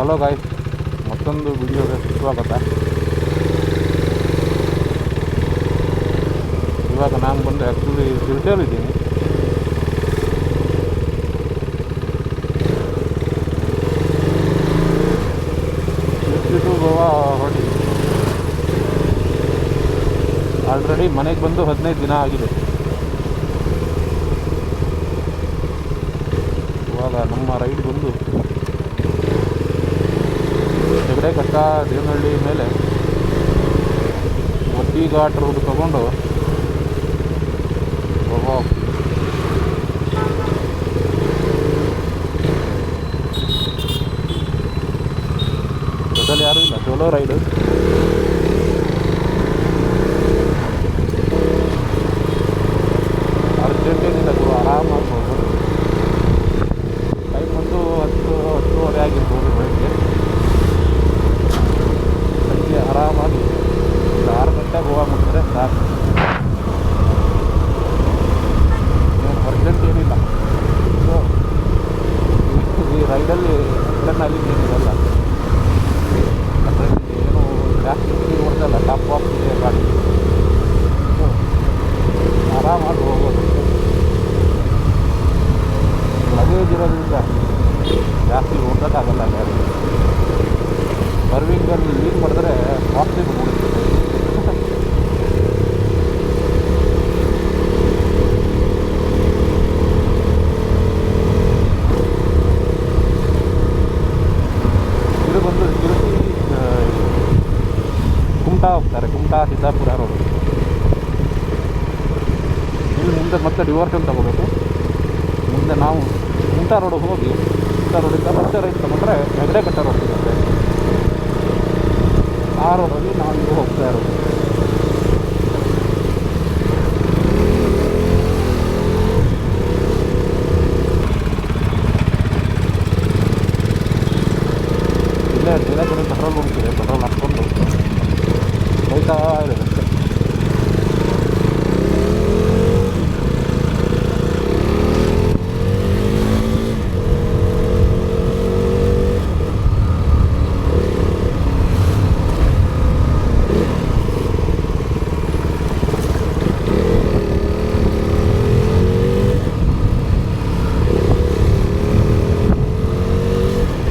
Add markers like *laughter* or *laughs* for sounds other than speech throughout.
Hello guys ಮತ್ತೊಂದು ವಿಡಿಯೋಗೆ ಸ್ವಾಗತ ಇವಾಗ ನಾನು ಬಂದು ಆ್ಯಕ್ಚುಲಿ ಇದ್ದೀನಿ. ಟು ಗೋವಾ ಹೊರಟಿ ಆಲ್ರೆಡಿ ಮನೆಗೆ ಬಂದು ಹದಿನೈದು ದಿನ ಆಗಿದೆ ಇವಾಗ ನಮ್ಮ ರೈಡ್ ಬಂದು ಹೆಗಡೆ ಕಟ್ಟ ದೇವನಹಳ್ಳಿ ಮೇಲೆ ಒಟ್ಟಿ ಘಾಟ್ ರೋಡ್ ತಗೊಂಡು ಹೋಗ್ತೀವಿ ಜೊತೆಲಿ ಯಾರೂ ಇಲ್ಲ ಸೋಲೋ ರೈಡು ಅರ್ಜೆಂಟ್ ಏನಿಲ್ಲ ಗುರು ಆರಾಮಾಗಿ ಹೋಗ್ಬೋದು ಟೈಮ್ ಬಂದು ಹತ್ತು ಹತ್ತುವರೆ ಆಗಿರ್ಬೋದು ಬೆಳಗ್ಗೆ ಬೆಳಗ್ಗೆ ಆರಾಮಾಗಿ ಒಂದು ಆರು ಗಂಟೆಗೆ ಗೋವಾ ಮುಟ್ಟಿದ್ರೆ ಸಾಕು ಏನು ಅರ್ಜೆಂಟ್ ಏನಿಲ್ಲ ಸೊ ಈ ರೈಡಲ್ಲಿ ಅಲ್ಲಿ ಏನಿರಲ್ಲ ಅದರಲ್ಲಿ ಏನು ಜಾಸ್ತಿ ಸ್ಪೀಡ್ ಹೊಡೆದಲ್ಲ ಟಾಪ್ ಆಫ್ ಇದೆ ಗಾಡಿ ಸೊ ಆರಾಮಾಗಿ ಹೋಗ್ಬೋದು ಲಗೇಜ್ ಇರೋದ್ರಿಂದ ಜಾಸ್ತಿ ಓಡೋಕ್ಕಾಗಲ್ಲ ಗಾಡಿ ಬರ್ವಿಂಗಲ್ಲಿ ಲೀಕ್ ಮಾಡಿದ್ರೆ ಕಾಸ್ಟ್ಲಿ ಬಂದ್ಬಿಡುತ್ತೆ ಇದು ಬಂದು ತಿರುಪತಿ ಆ, ಕುಮಟಾ ಹೋಗ್ತಾರೆ ಕುಮಟಾ ಸಿದ್ದಾಪುರ ರೋಡ್ ಇಲ್ಲಿ ಡಿವೋರ್ಷನ್ ತಗೋಬೇಕು. ಮುಂದೆ ನಾವು ಕುಮಟಾ ರೋಡ್ ಹೋಗಿ ಕುಮಟಾ ರೋಡಿಂದ ಮತ್ತೆ ರೈಟ್ ತಗೊಂಡ್ರೆ ಹೆಗಡೆ ಕಟ್ಟ ರೋಡ್ ಸಿಗುತ್ತೆ. ಆ ರೋಡಲ್ಲಿ ನಾವು ಹೋಗ್ತಾ ಇರೋದು ಇಲ್ಲೇ ಇಲ್ಲೇ ಕಡೆ ಪೆಟ್ರೋಲ್ ಬಂಕ್ತಿದೆ ಪೆಟ್ರೋಲ್ ಹಾಕ್ಕೊಂಡು ಹೋಯ್ತಾ ಇರೋದು ಅಷ್ಟೇ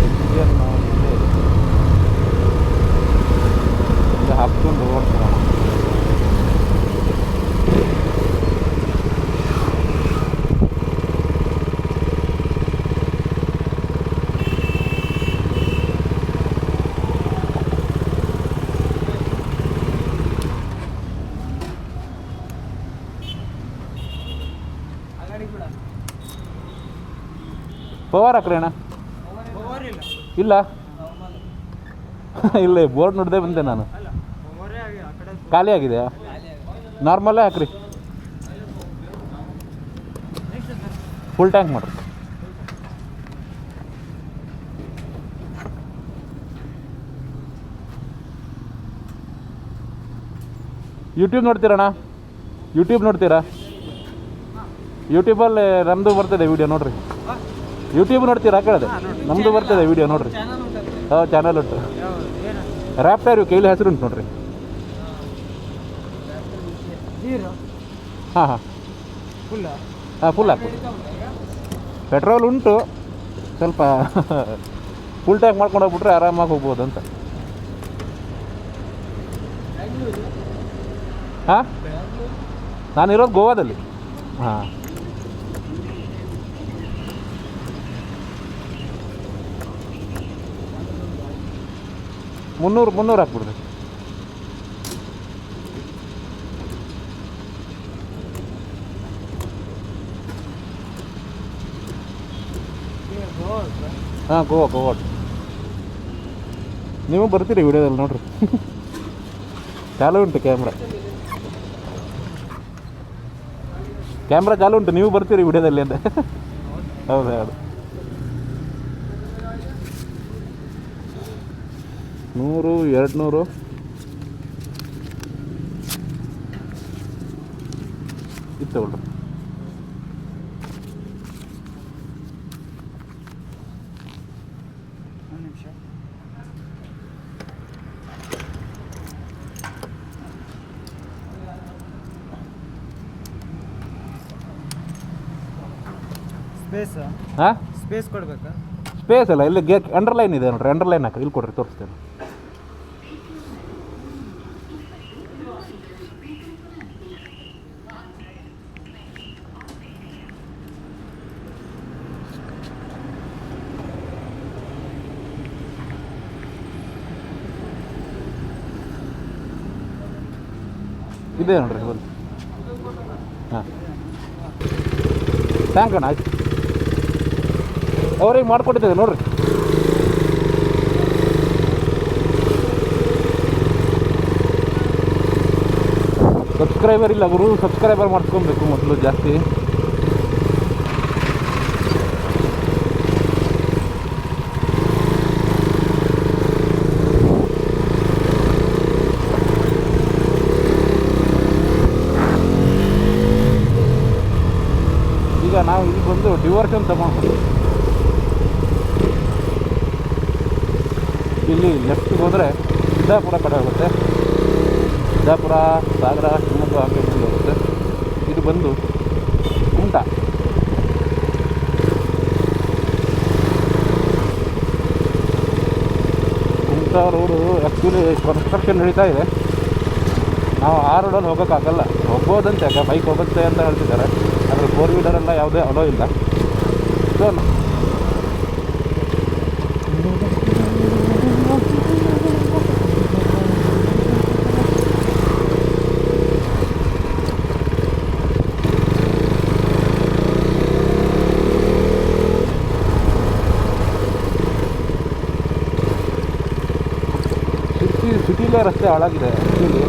ಇಂಜಿನ್ ಇದೆ ಇದು ಹಾಕ್ಕೊಂಡು ಓಡ್ಸೋಣ ಪವರ್ ಹಾಕ್ರಿ ಅಣ್ಣ. ಇಲ್ಲ. *laughs* ಇಲ್ಲ ಬೋರ್ಡ್ ನೋಡಿದೆ ಬಂದೆ ನಾನು. ಖಾಲಿ ಆಗಿದೆಯಾ? ನಾರ್ಮಲ್ಲೇ ಹಾಕ್ರಿ. ಫುಲ್ ಟ್ಯಾಂಕ್ ಮಾಡ್ರಿ. ಯೂಟ್ಯೂಬ್ ನೋಡ್ತೀರಣ್ಣ? ಯೂಟ್ಯೂಬ್ ನೋಡ್ತೀರಾ? ಯೂಟ್ಯೂಬಲ್ಲಿ ನಮ್ಮದು ಬರ್ತಿದೆ ವಿಡಿಯೋ ನೋಡ್ರಿ. ಯೂಟ್ಯೂಬ್ ನೋಡ್ತೀರಾ? ಕೇಳಿದೆ. ನಮ್ಮದು ಬರ್ತದೆ ವಿಡಿಯೋ ನೋಡ್ರಿ. ಹಾಂ ಚಾನಲ್ ಉಂಟು. ರ್ಯಾಪ್ಟರ್ ಕೈಲಿ ಹೆಸರು ಉಂಟು ನೋಡ್ರಿ. ಹಾಂ ಹಾಂ. ಹಾಂ ಫುಲ್ ಹಾಕು ಪೆಟ್ರೋಲ್ ಉಂಟು? ಸ್ವಲ್ಪ ಫುಲ್ ಟ್ಯಾಂಕ್ ಮಾಡ್ಕೊಂಡು ಹೋಗ್ಬಿಟ್ರೆ ಆರಾಮಾಗಿ ಹೋಗ್ಬೋದು ಅಂತ. ಹಾಂ? ನಾನಿರೋದು ಗೋವಾದಲ್ಲಿ. ಹಾಂ. ಮುನ್ನೂರು ಮುನ್ನೂರು ಹಾಕ್ಬಿಡ್ರಿ. ಹಾಂ, ಗೋವಾ ಗೋವಾ. ನೀವು ಬರ್ತೀರಿ ವಿಡಿಯೋದಲ್ಲಿ ನೋಡ್ರಿ. ಚಾಲು ಉಂಟು ಕ್ಯಾಮ್ರಾ. ಕ್ಯಾಮ್ರಾ ಚಾಲು ಉಂಟು, ನೀವು ಬರ್ತೀರಿ ವಿಡಿಯೋದಲ್ಲಿ ಅಂತ. ಹೌದು ಹೌದು. ನೂರು ಎರಡು ನೂರು. ಇತ್ತು ತಗೊಳ್ರಿ. ಸ್ಪೇಸ್ ಹಾಂ? ಸ್ಪೇಸ್ ಅಲ್ಲ ಇಲ್ಲಿ ಗೇಟ್ ಅಂಡರ್ಲೈನ್ ಇದೆ ನೋಡ್ರಿ ಅಂಡರ್ಲೈನ್ ಹಾಕಿ ಇಲ್ಲಿ ಕೊಡ್ರಿ ತೋರಿಸ್ತೇನೆ. ಇದೆ ನೋಡ್ರಿ ಹಾಂ. ಥ್ಯಾಂಕ್ ಅಣ್ಣ, ಆಯ್ತು. ಅವ್ರಿಗೆ ಮಾಡಿಕೊಟ್ಟಿದ್ದೇವೆ, ನೋಡ್ರಿ. ಸಬ್ಸ್ಕ್ರೈಬರ್ ಇಲ್ಲ ಗುರು ಸಬ್ಸ್ಕ್ರೈಬರ್ ಮಾಡ್ಕೊಬೇಕು ಮೊದಲು ಜಾಸ್ತಿ ಈಗ ನಾವು ಇಲ್ಲಿ ಬಂದು ಡಿವರ್ಷನ್ ತಗೊಂಡು ಇಲ್ಲಿ ಲೆಫ್ಟಿಗೆ ಹೋದರೆ ಸಿದ್ದಾಪುರ ಕಡೆ ಹೋಗುತ್ತೆ. ಸಿದ್ದಾಪುರ, ಸಾಗರ, ಶಿವಮೊಗ್ಗ ಹಾಗೆ ಹೋಗುತ್ತೆ. ಇದು ಬಂದು Kumta Kumta road actually construction ನಡೀತಾ ಇದೆ. ನಾವು ಆ ರೋಡಲ್ಲಿ ಹೋಗೋಕ್ಕಾಗಲ್ಲ. ಹೋಗ್ಬೋದಂತೆ ಯಾಕೆ ಬೈಕ್ ಹೋಗುತ್ತೆ ಅಂತ ಹೇಳ್ತಿದ್ದಾರೆ. ಆದರೆ ಫೋರ್ ವೀಲರೆಲ್ಲ ಯಾವುದೇ ಅಲೋ ಇಲ್ಲ. ಸಿಟಿ ಸಿಟಿಲೇ ರಸ್ತೆ ಹಾಳಾಗಿದೆ ಆ್ಯಕ್ಚುಲಿ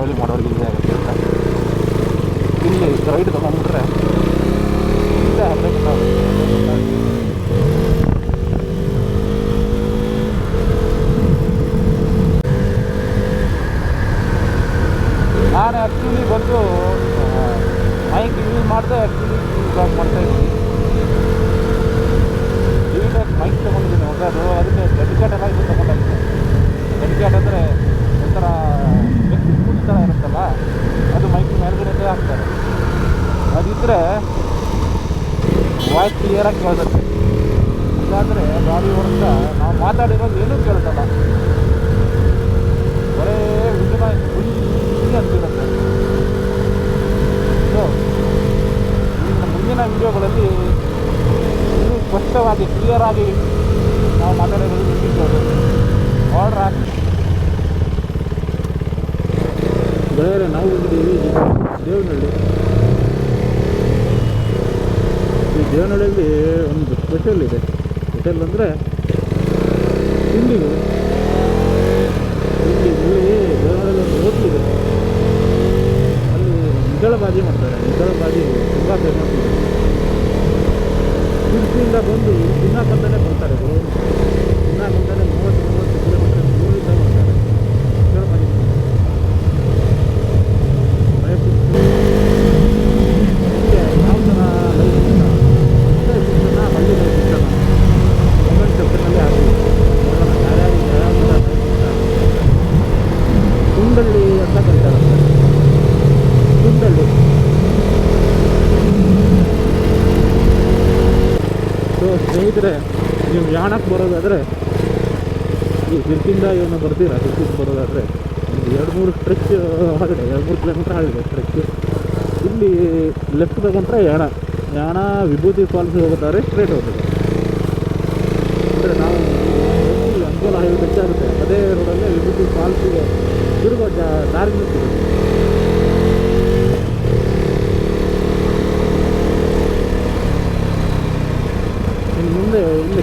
ಟ್ರಾವೆಲಿಂಗ್ ಮಾಡೋರಿಗೆ ಈಸಿ ಆಗುತ್ತೆ ಅಂತ ಇಲ್ಲಿ ರೈಡ್ ತೊಗೊಂಡ್ಬಿಟ್ರೆ ಇಲ್ಲೇ ಆಗುತ್ತೆ. ನಾನು ಆ್ಯಕ್ಚುಲಿ ಬಂದು ಮೈಕ್ ಯೂಸ್ ಮಾಡಿದೆ ಆ್ಯಕ್ಚುಲಿ ಯೂಸ್ ಮಾಡ್ತಾ ಇದ್ದೀನಿ ಕ್ಲಿಯರಾಗಿ ಕೇಳಿಸುತ್ತೆ ಇಲ್ಲಾಂದರೆ ಗಾಡಿ ಹೊರತ ನಾವು ಮಾತಾಡಿರೋದು ಏನೂ ಕೇಳಿಸಲ್ಲ ಬರೇ ವಿಜಯ ಸೊ ಮುಂದಿನ ವಿಡಿಯೋಗಳಲ್ಲಿ ಇನ್ನೂ ಕ್ಲಿಯರ್ ಕ್ಲಿಯರಾಗಿ ನಾವು ಮಾತಾಡೋದು ಆರ್ಡರ್ ಆರ್ಡ್ರ್ ಹಾಕಿ. ಬೇರೆ ನಾವು ದೇವನಹಳ್ಳಿಯಲ್ಲಿ ಒಂದು ಸ್ಪೆಷಲ್ ಇದೆ. ಸ್ಪೆಷಲ್ ಅಂದರೆ ತಿಂಡಿಗಳು. ಇಲ್ಲಿ ಇಲ್ಲಿ ದೇವನಹಳ್ಳಿ ಒಂದು ಹೋಟ್ಲ್ ಇದೆ. ಅಲ್ಲಿ ನಿಗಳ ಬಾಜಿ ಮಾಡ್ತಾರೆ. ನಿಗಳ ಬಾಜಿ ತುಂಬ ಫೇಮಸ್ ಇದೆ. ತಿರುಚಿಯಿಂದ ಬಂದು ತಿನ್ನಕ್ಕಂತಾನೆ ಬರ್ತಾರೆ. ಗುರು ತಿನ್ನಕ್ಕಂತಾನೆ ಮೂವತ್ತು ಮೂವತ್ತು ಕಿಲೋಮೀಟರ್ ಸ್ನೇಹಿತರೆ, ನೀವು ಯಾಣಕ್ಕೆ ಬರೋದಾದರೆ, ಈ ಸಿರ್ಕಿಂದ ಇವನ್ನ ಬರ್ತೀರಾ ಸಿರ್ಕಿಂದ ಬರೋದಾದರೆ, ಒಂದು ಎರಡು ಮೂರು ಸ್ಟ್ರೆಚ್ ಆಗಿದೆ, ಎರಡು ಮೂರು ಕಿಲೋಮೀಟ್ರ್ ಆಗಿದೆ ಸ್ಟ್ರೆಚ್ ಇಲ್ಲಿ ಲೆಫ್ಟ್ ತಗೊಂಡ್ರೆ ಯಾಣ ಯಾಣ ವಿಭೂತಿ ಫಾಲ್ಸ್ ಹೋಗುತ್ತಾರೆ ಸ್ಟ್ರೇಟ್ ಹೋಗ್ತದೆ. ಅಂದರೆ ನಾವು ಅಂಕೋಲ ಹೈವೇ ಟಚ್ ಅದೇ ರೋಡಲ್ಲೇ ವಿಭೂತಿ ಫಾಲ್ಸಿಗೆ ತಿರುಗೋ ದಾರಿ ಸಿಗುತ್ತೆ ಇಲ್ಲಿ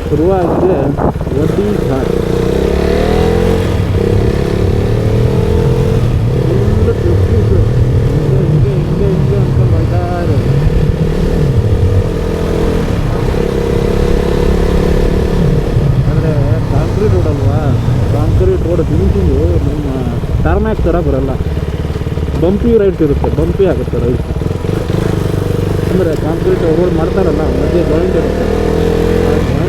ಹೋಗ್ತಾ ಇರೋದು ಆದರೆ ಕಾಂಕ್ರೀಟ್ ರೋಡ್ ಅಲ್ವಾ ಕಾಂಕ್ರೀಟ್ ರೋಡ್ ಫಿನಿಶಿಂಗು ನಮ್ಮ ಟಾರ್ಮ್ಯಾಕ್ ಥರ ಬರಲ್ಲ ಬಂಪಿ ರೈಟ್ ಇರುತ್ತೆ ಬಂಪಿ ಆಗುತ್ತೆ ರೈಟ್ ಅಂದರೆ ಕಾಂಕ್ರೀಟ್ ರೋಡ್ ಮಾಡ್ತಾರಲ್ಲ ಮಧ್ಯೆ ಜಾಯಿಂಟ್ ಇರುತ್ತೆ ಆ